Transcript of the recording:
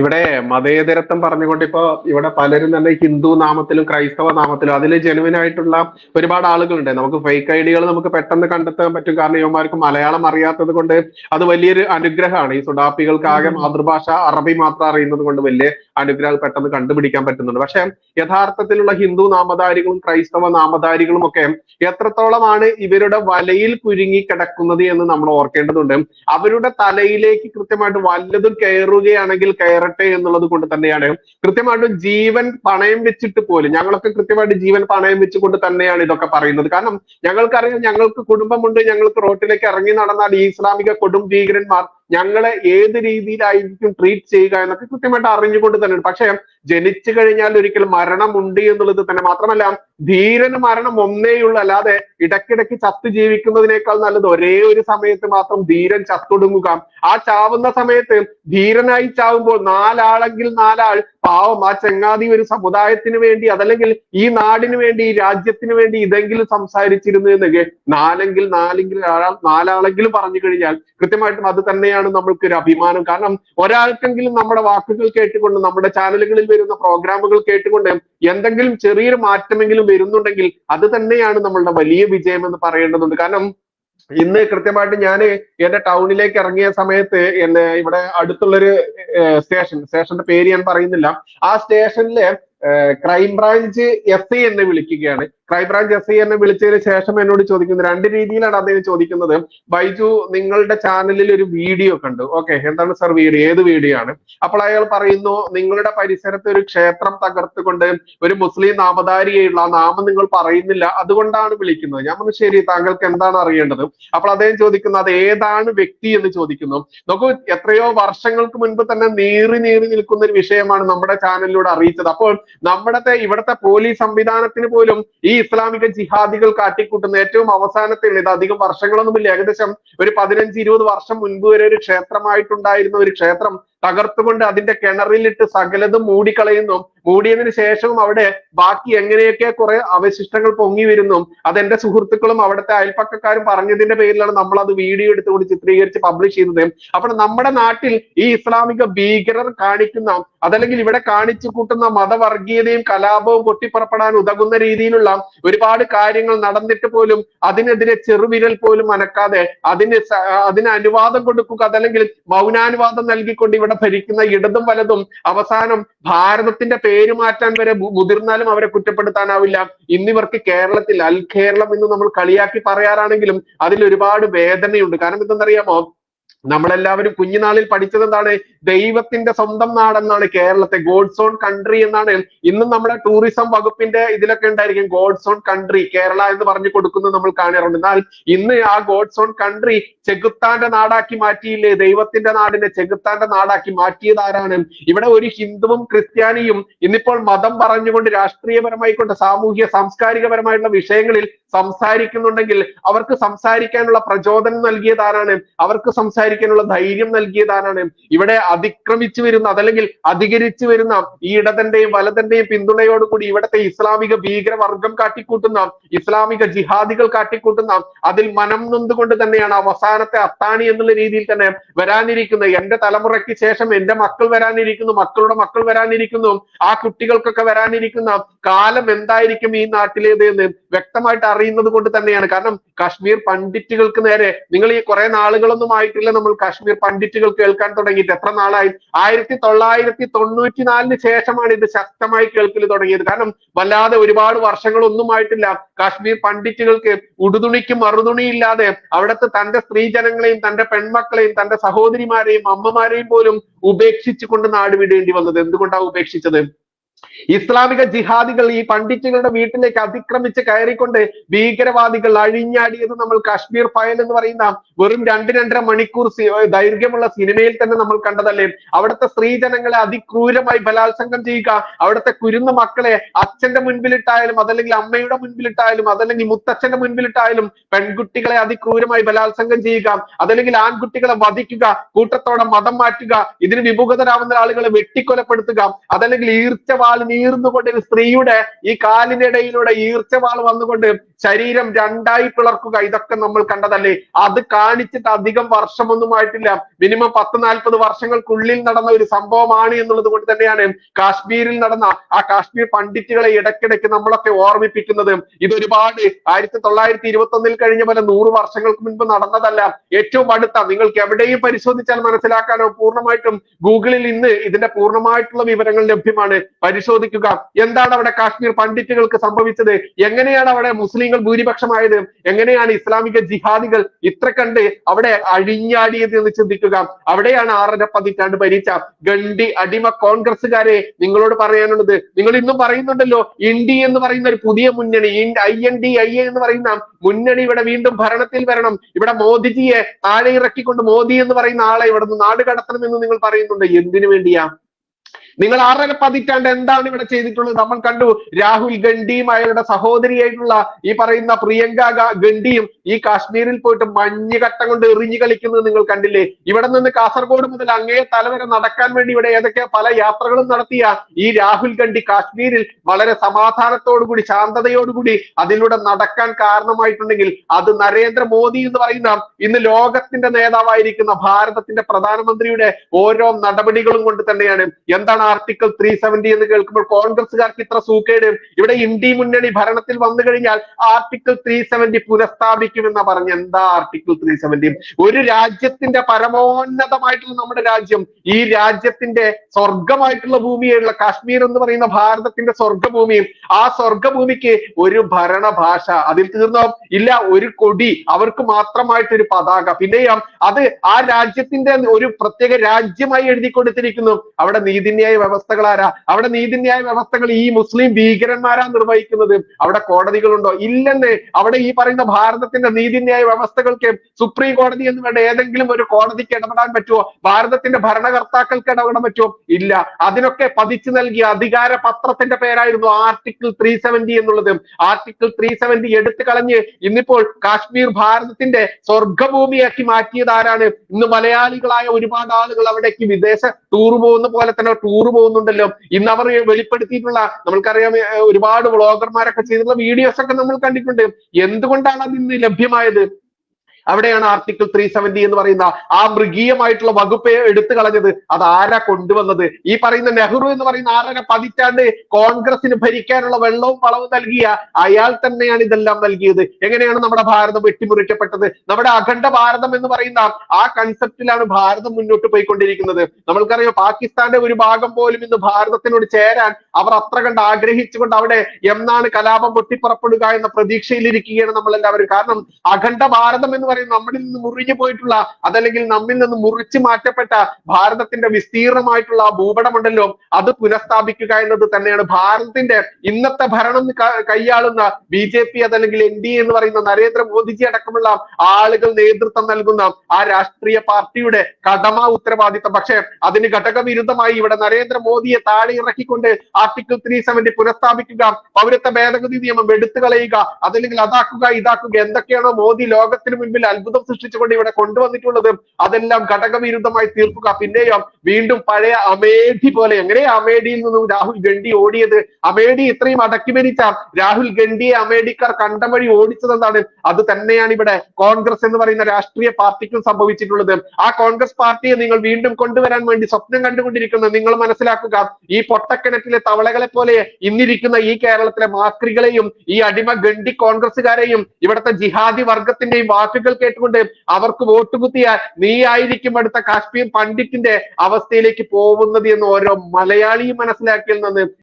ഇവിടെ മതേതരത്വം പറഞ്ഞുകൊണ്ട് ഇപ്പോ ഇവിടെ പലരും തന്നെ ഹിന്ദു നാമത്തിലും ക്രൈസ്തവ നാമത്തിലും അതിൽ ജെനുവിൻ ആയിട്ടുള്ള ഒരുപാട് ആളുകളുണ്ട്. നമുക്ക് ഫേക്ക് ഐഡികൾ നമുക്ക് പെട്ടെന്ന് കണ്ടെത്താൻ പറ്റും. കാരണം ഇവന്മാർക്ക് മലയാളം അറിയാത്തത് കൊണ്ട് അത് വലിയൊരു അനുഗ്രഹമാണ്. ഈ സുഡാപ്പികൾക്ക് ആകെ മാതൃഭാഷ അറബി മാത്രം അറിയുന്നത് കൊണ്ട് വലിയ അനുഗ്രഹം പെട്ടെന്ന് കണ്ടുപിടിക്കാൻ പറ്റുന്നുണ്ട്. പക്ഷെ യഥാർത്ഥത്തിലുള്ള ഹിന്ദു നാമധാരികളും ക്രൈസ്തവ നാമധാരികളും ഒക്കെ എത്രത്തോളമാണ് ഇവരുടെ വലയിൽ കുരുങ്ങി കിടക്കുന്നത് എന്ന് നമ്മൾ ഓർക്കേണ്ടതുണ്ട്. അവരുടെ തലയിലേക്ക് കൃത്യമായിട്ട് വല്ലതും കയറുകയാണെങ്കിൽ കയറട്ടെ എന്നുള്ളത് കൊണ്ട് തന്നെയാണ്. കൃത്യമായിട്ട് ജീവൻ പണയം വെച്ചിട്ട് പോലും ഞങ്ങളൊക്കെ കൃത്യമായിട്ട് ജീവൻ പണയം വെച്ചുകൊണ്ട് തന്നെയാണ് ഇതൊക്കെ പറയുന്നത്. കാരണം ഞങ്ങൾക്കറിയാം ഞങ്ങൾക്ക് കുടുംബമുണ്ട് ഞങ്ങൾക്ക് റോട്ടിലേക്ക് ഇറങ്ങി നടന്നാൽ ഈ ഇസ്ലാമിക കൊടും ഭീകരന്മാർ ഞങ്ങളെ ഏത് രീതിയിലായിരിക്കും ട്രീറ്റ് ചെയ്യുക എന്നൊക്കെ കൃത്യമായിട്ട് അറിഞ്ഞുകൊണ്ട് തന്നെയാണ്. പക്ഷെ ജനിച്ചു കഴിഞ്ഞാൽ ഒരിക്കൽ മരണമുണ്ട് എന്നുള്ളത് തന്നെ മാത്രമല്ല ധീരന് മരണം ഒന്നേയുള്ളൂ അല്ലാതെ ഇടയ്ക്കിടയ്ക്ക് ചത്തു ജീവിക്കുന്നതിനേക്കാൾ നല്ലത് ഒരേ ഒരു സമയത്ത് മാത്രം ധീരൻ ചത്തൊടുങ്ങുക. ആ ചാവുന്ന സമയത്ത് ധീരനായി ചാവുമ്പോൾ നാലാളെങ്കിൽ നാലാൾ പാവം ആ ചങ്ങാതി ഒരു സമുദായത്തിന് വേണ്ടി അതല്ലെങ്കിൽ ഈ നാടിന് വേണ്ടി ഈ രാജ്യത്തിന് വേണ്ടി ഇതെങ്കിലും സംസാരിച്ചിരുന്നു എന്നെങ്കിൽ നാലെങ്കിൽ നാലെങ്കിൽ നാലാളെങ്കിലും പറഞ്ഞു കഴിഞ്ഞാൽ കൃത്യമായിട്ടും അത് തന്നെയാണ് നമ്മൾക്ക് ഒരു അഭിമാനം. കാരണം ഒരാൾക്കെങ്കിലും നമ്മുടെ വാക്കുകൾ കേട്ടുകൊണ്ട് നമ്മുടെ ചാനലുകളിൽ വരുന്ന പ്രോഗ്രാമുകൾ കേട്ടുകൊണ്ട് എന്തെങ്കിലും ചെറിയൊരു മാറ്റമെങ്കിലും വരുന്നുണ്ടെങ്കിൽ അത് തന്നെയാണ് നമ്മളുടെ വലിയ വിജയം എന്ന് പറയേണ്ടതുണ്ട്. കാരണം ഇന്ന് കൃത്യമായിട്ട് ഞാൻ എന്റെ ടൗണിലേക്ക് ഇറങ്ങിയ സമയത്ത് എന്നെ ഇവിടെ അടുത്തുള്ളൊരു സ്റ്റേഷൻ സ്റ്റേഷന്റെ പേര് ഞാൻ പറയുന്നില്ല. ആ സ്റ്റേഷനിലെ ക്രൈംബ്രാഞ്ച് എസ് ഐ എന്നെ വിളിക്കുകയാണ്. ക്രൈംബ്രാഞ്ച് എസ് ഐ എന്നെ വിളിച്ചതിന് ശേഷം എന്നോട് ചോദിക്കുന്നത് രണ്ട് രീതിയിലാണ് അദ്ദേഹം ചോദിക്കുന്നത്. ബൈജു നിങ്ങളുടെ ചാനലിൽ ഒരു വീഡിയോ കണ്ടു. ഓക്കെ എന്താണ് സർ വീഡിയോ ഏത് വീഡിയോ ആണ്? അപ്പോൾ അയാൾ പറയുന്നു നിങ്ങളുടെ പരിസരത്ത് ഒരു ക്ഷേത്രം തകർത്തുകൊണ്ട് ഒരു മുസ്ലിം നാമധാരിയായിട്ടുള്ള ആ നാമം നിങ്ങൾ പറയുന്നില്ല. അതുകൊണ്ടാണ് വിളിക്കുന്നത്. ഞാൻ പറഞ്ഞു ശരി താങ്കൾക്ക് എന്താണ് അറിയേണ്ടത്? അപ്പോൾ അദ്ദേഹം ചോദിക്കുന്നു അത് ഏതാണ് വ്യക്തി? എന്ന് ചോദിക്കുന്നു. നോക്കൂ എത്രയോ വർഷങ്ങൾക്ക് മുൻപ് തന്നെ നീറി നീറി നിൽക്കുന്ന ഒരു വിഷയമാണ് നമ്മുടെ ചാനലിലൂടെ അറിയിച്ചത്. അപ്പോൾ നമ്മുടെ ഇവിടുത്തെ പോലീസ് സംവിധാനത്തിന് പോലും ഈ ഇസ്ലാമിക ജിഹാദികൾ കാട്ടിക്കൂട്ടുന്ന ഏറ്റവും അവസാനത്തെ ഇത് അധികം വർഷങ്ങളൊന്നുമില്ല. ഏകദേശം ഒരു പതിനഞ്ച് ഇരുപത് വർഷം മുൻപ് വരെ ഒരു ക്ഷേത്രമായിട്ടുണ്ടായിരുന്ന ഒരു ക്ഷേത്രം തകർത്തുകൊണ്ട് അതിന്റെ കിണറിലിട്ട് സകലതും മൂടിക്കളയുന്നു. മൂടിയതിനു ശേഷവും അവിടെ ബാക്കി എങ്ങനെയൊക്കെ കുറെ അവശിഷ്ടങ്ങൾ പൊങ്ങി വരുന്നു അതെന്റെ സുഹൃത്തുക്കളും അവിടുത്തെ അയൽപ്പക്കക്കാരും പറഞ്ഞതിന്റെ പേരിലാണ് നമ്മൾ അത് വീഡിയോ എടുത്തുകൊണ്ട് ചിത്രീകരിച്ച് പബ്ലിഷ് ചെയ്യുന്നത്. അപ്പോൾ നമ്മുടെ നാട്ടിൽ ഈ ഇസ്ലാമിക ഭീകരർ കാണിക്കുന്ന അതല്ലെങ്കിൽ ഇവിടെ കാണിച്ചു കൂട്ടുന്ന മതവർഗീയതയും കലാപവും പൊട്ടിപ്പുറപ്പെടാൻ ഉതകുന്ന രീതിയിലുള്ള ഒരുപാട് കാര്യങ്ങൾ നടന്നിട്ട് പോലും അതിനെതിരെ ചെറുവിരൽ പോലും അനക്കാതെ അതിന് അതിന് അനുവാദം കൊടുക്കുക അതല്ലെങ്കിൽ മൗനാനുവാദം നൽകിക്കൊണ്ട് ഇവിടെ ഭരിക്കുന്ന ഇടതും വലതും അവസാനം ഭാരതത്തിന്റെ പേര് മാറ്റാൻ വരെ മുതിർന്നാലും അവരെ കുറ്റപ്പെടുത്താനാവില്ല. ഇന്നിവർക്ക് കേരളത്തിൽ അൽ കേരളം എന്ന് നമ്മൾ കളിയാക്കി പറയാറാണെങ്കിലും അതിൽ ഒരുപാട് വേദനയുണ്ട്. കാരണം എന്തെന്നറിയാമോ? നമ്മളെല്ലാവരും കുഞ്ഞുനാളിൽ പഠിച്ചത് എന്താണ്? ദൈവത്തിന്റെ സ്വന്തം നാടെന്നാണ് കേരളത്തെ. ഗോഡ്സ് ഓൺ കൺട്രി എന്നാണ്. ഇന്നും നമ്മുടെ ടൂറിസം വകുപ്പിന്റെ ഇതിലൊക്കെ ഉണ്ടായിരിക്കും ഗോഡ്സ് ഓൺ കൺട്രി കേരള എന്ന് പറഞ്ഞു കൊടുക്കുന്നത് നമ്മൾ കാണാറുണ്ട്. എന്നാൽ ഇന്ന് ആ ഗോഡ്സ് ഓൺ കൺട്രി ചെകുത്താന്റെ നാടാക്കി മാറ്റിയില്ലേ? ദൈവത്തിന്റെ നാടിനെ ചെകുത്താന്റെ നാടാക്കി മാറ്റിയത് ആരാണ്? ഇവിടെ ഒരു ഹിന്ദുവും ക്രിസ്ത്യാനിയും ഇന്നിപ്പോൾ മതം പറഞ്ഞുകൊണ്ട് രാഷ്ട്രീയപരമായിക്കൊണ്ട് സാമൂഹ്യ സാംസ്കാരികപരമായിട്ടുള്ള വിഷയങ്ങളിൽ സംസാരിക്കുന്നുണ്ടെങ്കിൽ അവർക്ക് സംസാരിക്കാനുള്ള പ്രചോദനം നൽകിയത് ആരാണ്? അവർക്ക് സംസാരിക്കാനുള്ള ധൈര്യം നൽകിയത് ആരാണ് ഇവിടെ അതിക്രമിച്ചു വരുന്ന അതല്ലെങ്കിൽ അധികരിച്ചു വരുന്ന ഈ ഇടതന്റെയും വലതന്റെയും പിന്തുണയോടുകൂടി ഇവിടത്തെ ഇസ്ലാമിക ഭീകരവർഗം കാട്ടിക്കൂട്ടുന്ന ഇസ്ലാമിക ജിഹാദികൾ കാട്ടിക്കൂട്ടുന്ന അതിൽ മനം നൊന്തുകൊണ്ട് തന്നെയാണ് അവസാനത്തെ അത്താണി എന്നുള്ള രീതിയിൽ തന്നെ വരാനിരിക്കുന്നത്. എന്റെ തലമുറയ്ക്ക് ശേഷം എന്റെ മക്കൾ വരാനിരിക്കുന്നു മക്കളുടെ മക്കൾ വരാനിരിക്കുന്നു ആ കുട്ടികൾക്കൊക്കെ വരാനിരിക്കുന്ന കാലം എന്തായിരിക്കും ഈ നാട്ടിലേത് എന്ന് വ്യക്തമായിട്ട് അറിയുന്നത് കൊണ്ട് തന്നെയാണ്. കാരണം കാശ്മീർ പണ്ഡിറ്റുകൾക്ക് നേരെ നിങ്ങൾ ഈ കുറെ നാളുകളൊന്നും ആയിട്ടില്ല നമ്മൾ കാശ്മീർ പണ്ഡിറ്റുകൾ കേൾക്കാൻ തുടങ്ങിയിട്ട് എത്ര നാളായി? ആയിരത്തി തൊള്ളായിരത്തി തൊണ്ണൂറ്റി നാലിന് ശേഷമാണ് ഇത് ശക്തമായി കേൾക്കൽ തുടങ്ങിയത്. കാരണം വല്ലാതെ ഒരുപാട് വർഷങ്ങളൊന്നും ആയിട്ടില്ല. കാശ്മീർ പണ്ഡിറ്റുകൾക്ക് ഉടുതുണിക്ക് മറുതുണിയില്ലാതെ അവിടുത്തെ തന്റെ സ്ത്രീജനങ്ങളെയും തന്റെ പെൺമക്കളെയും തന്റെ സഹോദരിമാരെയും അമ്മമാരെയും പോലും ഉപേക്ഷിച്ചുകൊണ്ട് നാട് വിടേണ്ടി വന്നത്. എന്തുകൊണ്ടാണ് ഉപേക്ഷിച്ചത്? ഇസ്ലാമിക ജിഹാദികൾ ഈ പണ്ഡിറ്റുകളുടെ വീട്ടിലേക്ക് അതിക്രമിച്ച് കയറിക്കൊണ്ട് ഭീകരവാദികൾ അഴിഞ്ഞാടിയത് നമ്മൾ കാശ്മീർ ഫയൽ എന്ന് പറയുന്ന വെറും രണ്ട് രണ്ടര മണിക്കൂർ ദൈർഘ്യമുള്ള സിനിമയിൽ തന്നെ നമ്മൾ കണ്ടതല്ലേ? അവിടുത്തെ സ്ത്രീജനങ്ങളെ അതിക്രൂരമായി ബലാത്സംഗം ചെയ്യുക അവിടുത്തെ കുരുന്ന മക്കളെ അച്ഛന്റെ മുൻപിലിട്ടായാലും അതല്ലെങ്കിൽ അമ്മയുടെ മുൻപിലിട്ടായാലും അതല്ലെങ്കിൽ മുത്തച്ഛന്റെ മുൻപിലിട്ടായാലും പെൺകുട്ടികളെ അതിക്രൂരമായി ബലാത്സംഗം ചെയ്യുക അതല്ലെങ്കിൽ ആൺകുട്ടികളെ വധിക്കുക കൂട്ടത്തോടെ മതം മാറ്റുക ഇതിന് വിമുഖതരാവുന്ന ആളുകളെ വെട്ടിക്കൊലപ്പെടുത്തുക അതല്ലെങ്കിൽ ഈർച്ചവാൾ നീർന്നുകൊണ്ട് ഒരു സ്ത്രീയുടെ ഈ കാലിനിടയിലൂടെ ഈർച്ചവാൾ വന്നുകൊണ്ട് ശരീരം രണ്ടായി പിളർക്കുക ഇതൊക്കെ നമ്മൾ കണ്ടതല്ലേ? അത് കാണിച്ചിട്ട് അധികം വർഷമൊന്നും ആയിട്ടില്ല. മിനിമം പത്ത് നാൽപ്പത് വർഷങ്ങൾക്കുള്ളിൽ നടന്ന ഒരു സംഭവമാണ് എന്നുള്ളത് കൊണ്ട് തന്നെയാണ് കാശ്മീരിൽ നടന്ന ആ കാശ്മീർ പണ്ഡിറ്റുകളെ ഇടയ്ക്കിടയ്ക്ക് നമ്മളൊക്കെ ഓർമ്മിപ്പിക്കുന്നത്. ഇതൊരുപാട് ആയിരത്തി തൊള്ളായിരത്തി ഇരുപത്തി ഒന്നിൽ കഴിഞ്ഞ പോലെ നൂറ് വർഷങ്ങൾക്ക് മുൻപ് നടന്നതല്ല. ഏറ്റവും അടുത്ത നിങ്ങൾക്ക് എവിടെയും പരിശോധിച്ചാൽ മനസ്സിലാക്കാനോ പൂർണമായിട്ടും ഗൂഗിളിൽ ഇന്ന് ഇതിന്റെ പൂർണമായിട്ടുള്ള വിവരങ്ങൾ ലഭ്യമാണ്. പരിശോധിക്കുക. എന്താണ് അവിടെ കാശ്മീർ പണ്ഡിറ്റുകൾക്ക് സംഭവിച്ചത്? എങ്ങനെയാണ് അവിടെ മുസ്ലിങ്ങൾ ഭൂരിപക്ഷമായത് എങ്ങനെയാണ് ഇസ്ലാമിക ജിഹാദികൾ ഇത്ര കണ്ട് അവിടെ അഴിഞ്ഞാടിയത് എന്ന് ചിന്തിക്കുക? അവിടെയാണ് ആറര പതിറ്റാണ്ട് ഭരിച്ച ഗണ്ടി അടിമ കോൺഗ്രസ്സുകാരെ നിങ്ങളോട് പറയാനുള്ളത്. നിങ്ങൾ ഇന്നും പറയുന്നുണ്ടല്ലോ ഇന്ത്യ എന്ന് പറയുന്ന ഒരു പുതിയ മുന്നണി I N D I A എന്ന് പറയുന്ന മുന്നണി ഇവിടെ വീണ്ടും ഭരണത്തിൽ വരണം. ഇവിടെ മോദിജിയെ താഴെ ഇറക്കിക്കൊണ്ട് മോദി എന്ന് പറയുന്ന ആളെ ഇവിടെ നിന്ന് നാട് കടത്തണം എന്ന് നിങ്ങൾ പറയുന്നുണ്ട്. എന്തിനു വേണ്ടിയാ? നിങ്ങൾ ആറര പതിറ്റാണ്ട് എന്താണ് ഇവിടെ ചെയ്തിട്ടുള്ളത്? നമ്മൾ കണ്ടു രാഹുൽ ഗണ്ഡിയും അയാളുടെ സഹോദരിയായിട്ടുള്ള ഈ പറയുന്ന പ്രിയങ്ക ഗണ്ഡിയും ഈ കാശ്മീരിൽ പോയിട്ട് മഞ്ഞ് കട്ട കൊണ്ട് എറിഞ്ഞു കളിക്കുന്നത് നിങ്ങൾ കണ്ടില്ലേ? ഇവിടെ നിന്ന് കാസർഗോഡ് മുതൽ അങ്ങേ തലവരെ നടക്കാൻ വേണ്ടി ഇവിടെ ഏതൊക്കെ പല യാത്രകളും നടത്തിയ ഈ രാഹുൽ ഗണ്ഡി കാശ്മീരിൽ വളരെ സമാധാനത്തോടുകൂടി ശാന്തതയോടുകൂടി അതിലൂടെ നടക്കാൻ കാരണമായിട്ടുണ്ടെങ്കിൽ അത് നരേന്ദ്രമോദി എന്ന് പറയുന്ന ഇന്ന് ലോകത്തിന്റെ നേതാവായിരിക്കുന്ന ഭാരതത്തിന്റെ പ്രധാനമന്ത്രിയുടെ ഓരോ നടപടികളും കൊണ്ട് തന്നെയാണ്. എന്താണ് ആർട്ടിക്കിൾ ത്രീ സെവന്റി എന്ന് കേൾക്കുമ്പോൾ കോൺഗ്രസ്സുകാർക്ക് ഇത്ര സൂക്കേട്. ഇവിടെ ഇന്ത്യ മുന്നണി ഭരണത്തിൽ വന്നു കഴിഞ്ഞാൽ ആർട്ടിക്കിൾ ത്രീ സെവന്റി പുനഃസ്ഥാപിക്കുമെന്നാ പറഞ്ഞ. എന്താ ആർട്ടിക്കിൾ ത്രീ സെവന്റി ഒരു രാജ്യത്തിന്റെ പരമോന്നതമായിട്ടുള്ള നമ്മുടെ രാജ്യം ഈ രാജ്യത്തിന്റെ സ്വർഗമായിട്ടുള്ള ഭൂമിയുള്ള കാശ്മീർ എന്ന് പറയുന്ന ഭാരതത്തിന്റെ സ്വർഗഭൂമിയും ആ സ്വർഗഭൂമിക്ക് ഒരു ഭരണഭാഷ. അതിൽ തീർന്നോ? ഇല്ല ഒരു കൊടി. അവർക്ക് മാത്രമായിട്ട് ഒരു പതാക. പിന്നെയും അത് ആ രാജ്യത്തിന്റെ ഒരു പ്രത്യേക രാജ്യമായി എഴുതി കൊടുത്തിരിക്കുന്നു അവിടെ നീതിന്യായ വ്യവസ്ഥകൾ ആരാ അവിടെ നീതിന്യായ വ്യവസ്ഥകൾ ഈ മുസ്ലിം ഭീകരന്മാരാ നിർവഹിക്കുന്നത്. അവിടെ കോടതികളുണ്ടോ? ഇല്ലെന്ന് അവിടെ ഈ പറയുന്ന ഭാരതത്തിന്റെ നീതിന്യായ വ്യവസ്ഥകൾക്ക് സുപ്രീം കോടതി എന്ന് വേണ്ട ഏതെങ്കിലും ഒരു കോടതിക്ക് ഇടപെടാൻ പറ്റുമോ ഭാരതത്തിന്റെ ഭരണകർത്താക്കൾക്ക് ഇടപെടാൻ പറ്റുമോ ഇല്ല. അതിനൊക്കെ പതിച്ചു നൽകിയ അധികാര പത്രത്തിന്റെ പേരായിരുന്നു ആർട്ടിക്കിൾ ത്രീ സെവന്റി എന്നുള്ളത്. ആർട്ടിക്കിൾ ത്രീ സെവന്റി എടുത്തു കളഞ്ഞ് ഇന്നിപ്പോൾ കാശ്മീർ ഭാരതത്തിന്റെ സ്വർഗഭൂമിയാക്കി മാറ്റിയത് ആരാണ്? ഇന്ന് മലയാളികളായ ഒരുപാട് ആളുകൾ അവിടേക്ക് വിദേശ ടൂർ പോകുന്ന പോലെ തന്നെ ടൂർ പോകുന്നുണ്ടല്ലോ. ഇന്ന് അവർ വെളിപ്പെടുത്തിയിട്ടുള്ള നമ്മൾക്കറിയാം ഒരുപാട് വ്ളോഗർമാരൊക്കെ ചെയ്തിട്ടുള്ള വീഡിയോസ് ഒക്കെ നമ്മൾ കണ്ടിട്ടുണ്ട്. എന്തുകൊണ്ടാണ് അത് ഇന്ന് ലഭ്യമായത്? അവിടെയാണ് ആർട്ടിക്കിൾ ത്രീ സെവന്റി എന്ന് പറയുന്ന ആ മൃഗീയമായിട്ടുള്ള വകുപ്പ് എടുത്തു കളഞ്ഞത്. അത് ആരാ കൊണ്ടുവന്നത്? ഈ പറയുന്ന നെഹ്റു എന്ന് പറയുന്ന ആറര പതിറ്റാണ്ട് കോൺഗ്രസിന് ഭരിക്കാനുള്ള വെള്ളവും വളവും നൽകിയ അയാൾ തന്നെയാണ് ഇതെല്ലാം നൽകിയത്. എങ്ങനെയാണ് നമ്മുടെ ഭാരതം വെട്ടിമുറിക്കപ്പെട്ടത്? നമ്മുടെ അഖണ്ഡ ഭാരതം എന്ന് പറയുന്ന ആ കൺസെപ്റ്റിലാണ് ഭാരതം മുന്നോട്ട് പോയിക്കൊണ്ടിരിക്കുന്നത്. നമ്മൾക്കറിയാം പാകിസ്ഥാന്റെ ഒരു ഭാഗം പോലും ഇന്ന് ഭാരതത്തിനോട് ചേരാൻ അവർ അത്ര കണ്ട് ആഗ്രഹിച്ചുകൊണ്ട് അവിടെ എന്നാണ് കലാപം പൊട്ടിപ്പുറപ്പെടുക എന്ന പ്രതീക്ഷയിലിരിക്കുകയാണ് നമ്മൾ എല്ലാവരും കാരണം അഖണ്ഡ ഭാരതം എന്ന് പറയുന്നത് നമ്മളിൽ നിന്ന് മുറിഞ്ഞു പോയിട്ടുള്ള അതല്ലെങ്കിൽ നമ്മിൽ നിന്ന് മുറിച്ചു മാറ്റപ്പെട്ട ഭാരതത്തിന്റെ വിസ്തീർണമായിട്ടുള്ള ഭൂപടമുണ്ടല്ലോ അത് പുനഃസ്ഥാപിക്കുക എന്നത് തന്നെയാണ് ഭാരതത്തിന്റെ ഇന്നത്തെ ഭരണം കൈയാളുന്ന ബി ജെ പി അതല്ലെങ്കിൽ എൻ ഡി എന്ന് പറയുന്ന നരേന്ദ്രമോദിജി അടക്കമുള്ള ആളുകൾ നേതൃത്വം നൽകുന്ന ആ രാഷ്ട്രീയ പാർട്ടിയുടെ കടമ ഉത്തരവാദിത്തം. പക്ഷേ അതിന് ഘടകവിരുദ്ധമായി ഇവിടെ നരേന്ദ്രമോദിയെ താഴെ ഇറക്കിക്കൊണ്ട് ആർട്ടിക്കിൾ ത്രീ സെവന്റി പുനഃസ്ഥാപിക്കുക പൗരത്വ ഭേദഗതി നിയമം എടുത്തു കളയുക അതല്ലെങ്കിൽ അതാക്കുക ഇതാക്കുക എന്തൊക്കെയാണോ മോദി ലോകത്തിന് മുൻപിൽ അത്ഭുതം സൃഷ്ടിച്ചുകൊണ്ട് ഇവിടെ കൊണ്ടുവന്നിട്ടുള്ളത് അതെല്ലാം ഘടകവിരുദ്ധമായി തീർക്കുക. പിന്നെയോ വീണ്ടും പഴയ അമേഠി പോലെ എങ്ങനെ അമേഠിയിൽ നിന്നും രാഹുൽ ഗണ്ഡി ഓടിയത്? അമേഠി ഇത്രയും അടക്കി ഭരിച്ച രാഹുൽ ഗണ്ഡിയെ അമേഠിക്കാർ കണ്ടം വഴി ഓടിച്ചത് എന്താണ് അത് തന്നെയാണ് ഇവിടെ കോൺഗ്രസ് എന്ന് പറയുന്ന രാഷ്ട്രീയ പാർട്ടിക്കും സംഭവിച്ചിട്ടുള്ളത്. ആ കോൺഗ്രസ് പാർട്ടിയെ നിങ്ങൾ വീണ്ടും കൊണ്ടുവരാൻ വേണ്ടി സ്വപ്നം കണ്ടുകൊണ്ടിരിക്കുന്നത് നിങ്ങൾ മനസ്സിലാക്കുക ഈ പൊട്ടക്കിണറ്റിലെ തവളകളെ പോലെ ഇന്നിരിക്കുന്ന ഈ കേരളത്തിലെ മാക്രികളെയും ഈ അടിമ ഗണ്ഡി കോൺഗ്രസ്സുകാരെയും ഇവിടുത്തെ ജിഹാദി വർഗത്തിന്റെയും വാക്കുകൾ കേട്ടുകൊണ്ട് അവർക്ക് വോട്ട് കുത്തിയാൽ നീ ആയിരിക്കും അടുത്ത കാശ്മീർ പണ്ഡിറ്റിന്റെ അവസ്ഥയിലേക്ക് പോകുന്നത് എന്ന് ഓരോ മലയാളിയും മനസ്സിലാക്കിയിൽ നിന്ന്